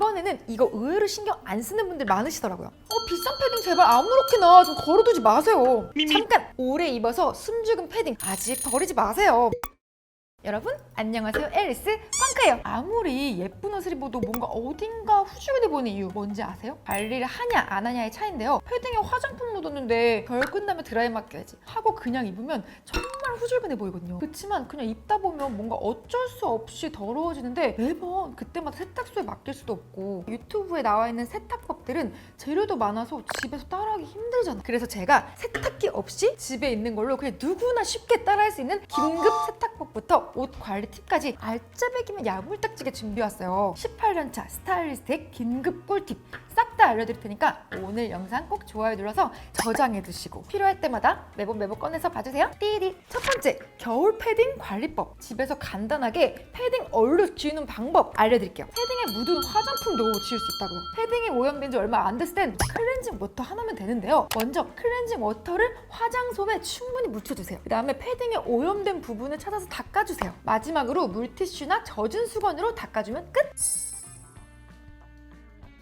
이번에는 이거 의외로 신경 안 쓰는 분들 많으시더라고요. 어 비싼 패딩 제발 아무렇게나 좀 걸어두지 마세요. 잠깐 오래 입어서 숨죽은 패딩 아직 버리지 마세요. 여러분 안녕하세요 앨리스 펑크예요 아무리 예쁜 옷을 입어도 뭔가 어딘가 후줄근해 보이는 이유 뭔지 아세요? 관리를 하냐 안 하냐의 차이인데요 패딩에 화장품 묻었는데 결 끝나면 드라이 맡겨야지 하고 그냥 입으면 정말 후줄근해 보이거든요. 그렇지만 그냥 입다 보면 뭔가 어쩔 수 없이 더러워지는데 매번 그때마다 세탁소에 맡길 수도 없고 유튜브에 나와 있는 세탁법들은 재료도 많아서 집에서 따라하기 힘들잖아 그래서 제가 세탁기 없이 집에 있는 걸로 그냥 누구나 쉽게 따라할 수 있는 긴급 세탁법부터 옷 관리 팁까지 알짜배기면 야물딱지게 준비해왔어요. 18년차 스타일리스트의 긴급 꿀팁 싹다 알려드릴 테니까 오늘 영상 꼭 좋아요 눌러서 저장해 두시고 필요할 때마다 매번 매번 꺼내서 봐주세요. 띠리 첫 번째 겨울 패딩 관리법. 집에서 간단하게 패딩 얼룩 지우는 방법 알려드릴게요. 패딩에 묻은 화장품도 지울 수 있다고요. 패딩이 오염된 지 얼마 안 됐을 땐 클렌징 워터 하나면 되는데요. 먼저 클렌징 워터를 화장솜에 충분히 묻혀주세요. 그 다음에 패딩에 오염된 부분을 찾아서 닦아주세요. 마지막으로 물티슈나 젖은 수건으로 닦아주면 끝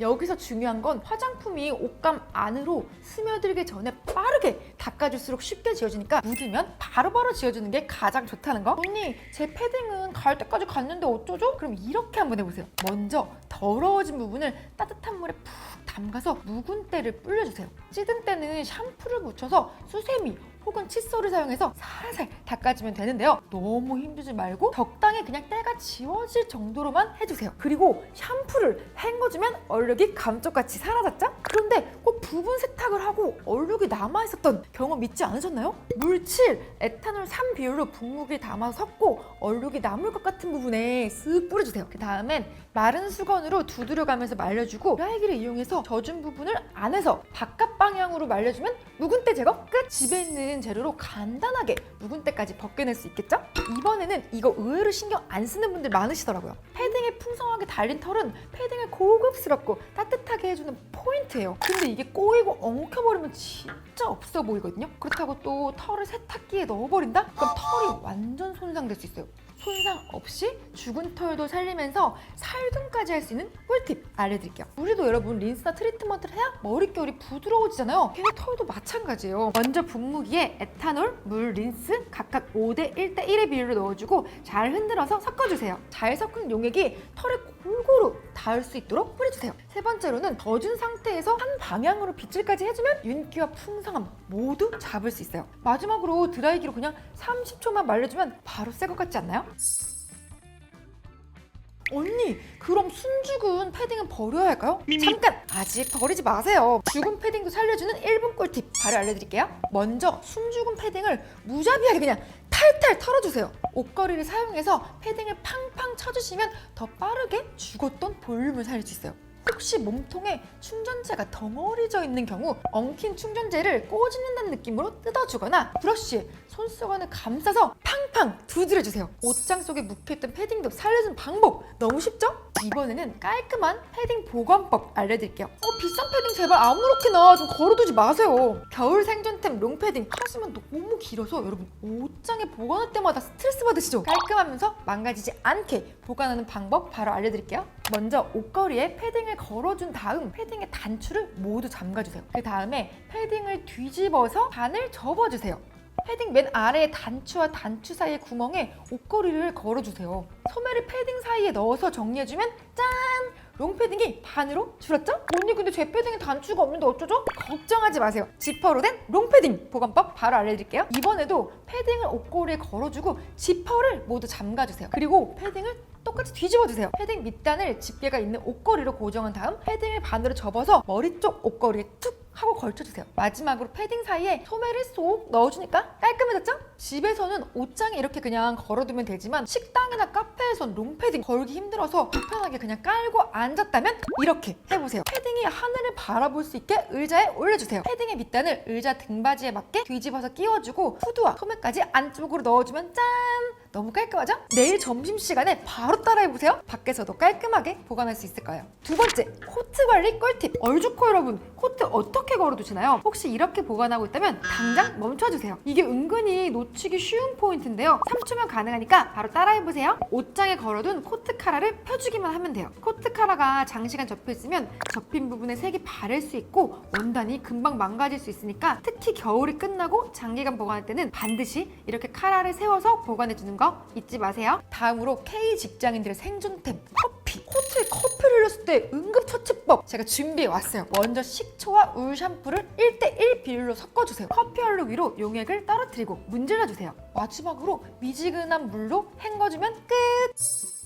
여기서 중요한 건 화장품이 옷감 안으로 스며들기 전에 빠르게 닦아줄수록 쉽게 지워지니까 묻으면 바로바로 지워주는 게 가장 좋다는 거 언니 제 패딩은 갈 때까지 갔는데 어쩌죠? 그럼 이렇게 한번 해보세요 먼저 더러워진 부분을 따뜻한 물에 푹 담가서 묵은 때를 불려주세요 찌든 때는 샴푸를 묻혀서 수세미 혹은 칫솔을 사용해서 살살 닦아주면 되는데요. 너무 힘주지 말고 적당히 그냥 때가 지워질 정도로만 해주세요. 그리고 샴푸를 헹궈주면 얼룩이 감쪽같이 사라졌죠? 그런데 꼭 부분 세탁을 하고 얼룩이 남아있었던 경험 있지 않으셨나요? 물칠, 에탄올 3 비율로 분무기에 담아서 섞고 얼룩이 남을 것 같은 부분에 쓱 뿌려주세요. 그 다음엔 마른 수건 으로 두드려가면서 말려주고 드라이기를 이용해서 젖은 부분을 안에서 바깥 방향으로 말려주면 묵은 때 제거 끝! 집에 있는 재료로 간단하게 묵은 때까지 벗겨낼 수 있겠죠? 이번에는 이거 의외로 신경 안 쓰는 분들 많으시더라고요. 패딩에 풍성하게 달린 털은 패딩을 고급스럽고 따뜻하게 해주는 포인트예요. 근데 이게 꼬이고 엉켜버리면 진짜 없어 보이거든요. 그렇다고 또 털을 세탁기에 넣어버린다? 그럼 털이 완전 손상될 수 있어요. 손상 없이 죽은 털도 살리면서 살균까지 할 수 있는 꿀팁 알려드릴게요. 우리도 여러분 린스나 트리트먼트를 해야 머릿결이 부드러워지잖아요. 걔네 털도 마찬가지예요. 먼저 분무기에 에탄올, 물, 린스 각각 5대 1대 1의 비율로 넣어주고 잘 흔들어서 섞어주세요. 잘 섞은 용액이 털에 골고루 닿을 수 있도록 뿌려주세요. 세 번째로는 젖은 상태에서 한 방향으로 빗질까지 해주면 윤기와 풍성함 모두 잡을 수 있어요. 마지막으로 드라이기로 그냥 30초만 말려주면 바로 새 것 같지 않나요? 언니, 그럼 순죽은 패딩은 버려야 할까요? 잠깐! 아직 버리지 마세요. 죽은 패딩도 살려주는 1분 꿀팁 바로 알려드릴게요. 먼저 숨죽은 패딩을 무자비하게 그냥 탈탈 털어주세요. 옷걸이를 사용해서 패딩을 팡팡 쳐주시면 더 빠르게 죽었던 볼륨을 살릴 수 있어요. 혹시 몸통에 충전재가 덩어리져 있는 경우 엉킨 충전재를 꼬집는다는 느낌으로 뜯어주거나 브러쉬에 손수건을 감싸서 팡 팡 두드려 주세요. 옷장 속에 묵혀있던 패딩도 살려준 방법 너무 쉽죠? 이번에는 깔끔한 패딩 보관법 알려드릴게요. 어 비싼 패딩 제발 아무렇게나 좀 걸어두지 마세요. 겨울 생존템 롱패딩 하시면 너무 길어서 여러분 옷장에 보관할 때마다 스트레스 받으시죠? 깔끔하면서 망가지지 않게 보관하는 방법 바로 알려드릴게요. 먼저 옷걸이에 패딩을 걸어준 다음 패딩의 단추를 모두 잠가주세요. 그 다음에 패딩을 뒤집어서 반을 접어주세요. 패딩 맨 아래의 단추와 단추 사이의 구멍에 옷걸이를 걸어주세요. 소매를 패딩 사이에 넣어서 정리해주면 짠! 롱패딩이 반으로 줄었죠? 언니 근데 제 패딩에 단추가 없는데 어쩌죠? 걱정하지 마세요. 지퍼로 된 롱패딩 보관법 바로 알려드릴게요. 이번에도 패딩을 옷걸이에 걸어주고 지퍼를 모두 잠가주세요. 그리고 패딩을 똑같이 뒤집어주세요. 패딩 밑단을 집게가 있는 옷걸이로 고정한 다음 패딩을 반으로 접어서 머리 쪽 옷걸이에 툭 하고 걸쳐주세요. 마지막으로 패딩 사이에 소매를 쏙 넣어주니까 깔끔해졌죠? 집에서는 옷장에 이렇게 그냥 걸어두면 되지만 식당이나 카페에선 롱패딩 걸기 힘들어서 불편하게 그냥 깔고 앉았다면 이렇게 해보세요. 패딩이 하늘을 바라볼 수 있게 의자에 올려주세요. 패딩의 밑단을 의자 등받이에 맞게 뒤집어서 끼워주고 후드와 소매까지 안쪽으로 넣어주면 짠! 너무 깔끔하죠? 내일 점심시간에 바로 따라해보세요. 밖에서도 깔끔하게 보관할 수 있을 거예요. 두 번째, 코트 관리 꿀팁. 얼죽코 여러분, 코트 어떻게 걸어두시나요? 혹시 이렇게 보관하고 있다면 당장 멈춰주세요. 이게 은근히 놓치기 쉬운 포인트인데요. 3초면 가능하니까 바로 따라해보세요. 옷장에 걸어둔 코트 카라를 펴주기만 하면 돼요. 코트 카라가 장시간 접혀있으면 접힌 부분에 색이 바를 수 있고 원단이 금방 망가질 수 있으니까 특히 겨울이 끝나고 장기간 보관할 때는 반드시 이렇게 카라를 세워서 보관해주는 거 잊지 마세요. 다음으로 K 직장인들의 생존템 커피. 코트에 커피를 흘렸을 때 응급처치법 제가 준비해 왔어요. 먼저 식초와 울 샴푸를 1대1 비율로 섞어주세요. 커피 얼룩 위로 용액을 떨어뜨리고 문질러주세요. 마지막으로 미지근한 물로 헹궈주면 끝!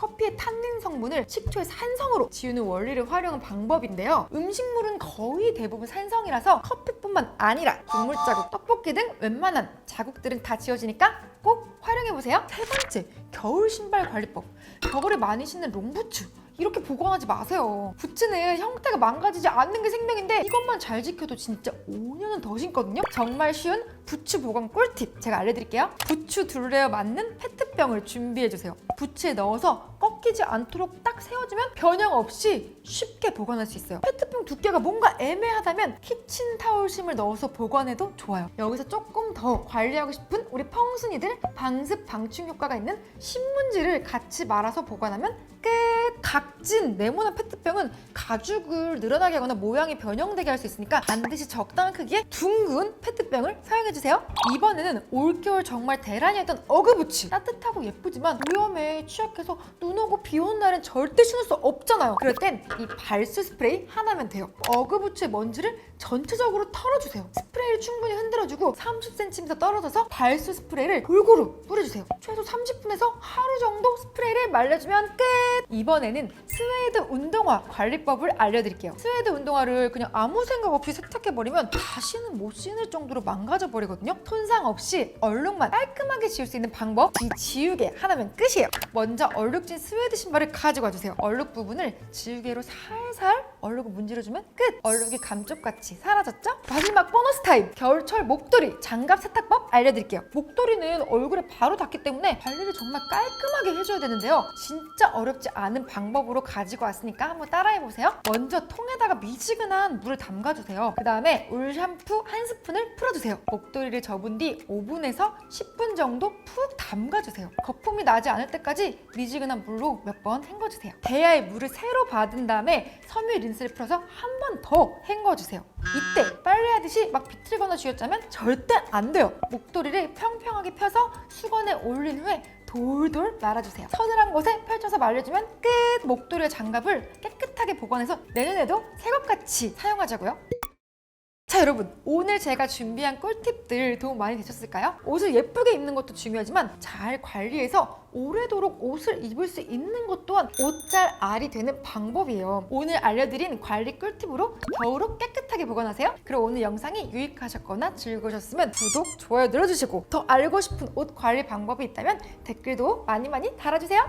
커피의 탄닌 성분을 식초의 산성으로 지우는 원리를 활용한 방법인데요. 음식물은 거의 대부분 산성이라서 커피뿐만 아니라 국물 자국, 떡볶이 등 웬만한 자국들은 다 지워지니까 꼭 활용해보세요. 세 번째, 겨울 신발 관리법. 겨울에 많이 신는 롱부츠. 이렇게 보관하지 마세요. 부츠는 형태가 망가지지 않는 게 생명인데 이것만 잘 지켜도 진짜 5년은 더 신거든요. 정말 쉬운 부츠 보관 꿀팁 제가 알려드릴게요. 부츠 둘레와 맞는 페트병을 준비해주세요. 부츠에 넣어서 꺾이지 않도록 딱 세워주면 변형 없이 쉽게 보관할 수 있어요. 페트병 두께가 뭔가 애매하다면 키친타올심을 넣어서 보관해도 좋아요. 여기서 조금 더 관리하고 싶은 우리 펑순이들 방습 방충 효과가 있는 신문지를 같이 말아서 보관하면 끝! 각진 네모난 페트병은 가죽을 늘어나게 하거나 모양이 변형되게 할 수 있으니까 반드시 적당한 크기의 둥근 페트병을 사용해주세요. 이번에는 올겨울 정말 대란이었던 어그부츠. 따뜻하고 예쁘지만 위험에 취약해서 눈 오고 비 오는 날엔 절대 신을 수 없잖아요. 그럴 땐 이 발수 스프레이 하나면 돼요. 어그부츠의 먼지를 전체적으로 털어주세요. 스프레이를 충분히 흔들어주고 30cm 떨어져서 발수 스프레이를 골고루 뿌려주세요. 최소 30분에서 하루 정도 스프레이를 말려주면 끝! 이번에는 스웨이드 운동화 관리법을 알려드릴게요. 스웨이드 운동화를 그냥 아무 생각 없이 세탁해버리면 다시는 못 신을 정도로 망가져버리거든요. 손상 없이 얼룩만 깔끔하게 지울 수 있는 방법 이 지우개 하나면 끝이에요. 먼저 얼룩진 스웨이드 신발을 가지고 와주세요. 얼룩 부분을 지우개로 살살 얼룩을 문질러주면 끝! 얼룩이 감쪽같이 사라졌죠? 마지막 보너스 타임! 겨울철 목도리 장갑 세탁법 알려드릴게요. 목도리는 얼굴에 바로 닿기 때문에 관리를 정말 깔끔하게 해줘야 되는데요. 진짜 어렵지 않은 방법으로 가지고 왔으니까 한번 따라해보세요. 먼저 통에다가 미지근한 물을 담가주세요. 그 다음에 울 샴푸 한 스푼을 풀어주세요. 목도리를 접은 뒤 5분에서 10분 정도 푹 담가주세요. 거품이 나지 않을 때까지 미지근한 물로 몇 번 헹궈주세요. 대야에 물을 새로 받은 다음에 섬유 린스를 풀어서 한 번 더 헹궈주세요. 이때 빨래하듯이 막 비틀거나 쥐어짜면 절대 안 돼요. 목도리를 평평하게 펴서 수건에 올린 후에 돌돌 말아주세요. 서늘한 곳에 펼쳐서 말려주면 끝! 목도리와 장갑을 깨끗하게 보관해서 내년에도 새것같이 사용하자고요. 자 여러분 오늘 제가 준비한 꿀팁들 도움 많이 되셨을까요? 옷을 예쁘게 입는 것도 중요하지만 잘 관리해서 오래도록 옷을 입을 수 있는 것 또한 옷잘 알이 되는 방법이에요. 오늘 알려드린 관리 꿀팁으로 겨울옷 깨끗하게 보관하세요. 그리고 오늘 영상이 유익하셨거나 즐거우셨으면 구독, 좋아요 눌러주시고 더 알고 싶은 옷 관리 방법이 있다면 댓글도 많이 많이 달아주세요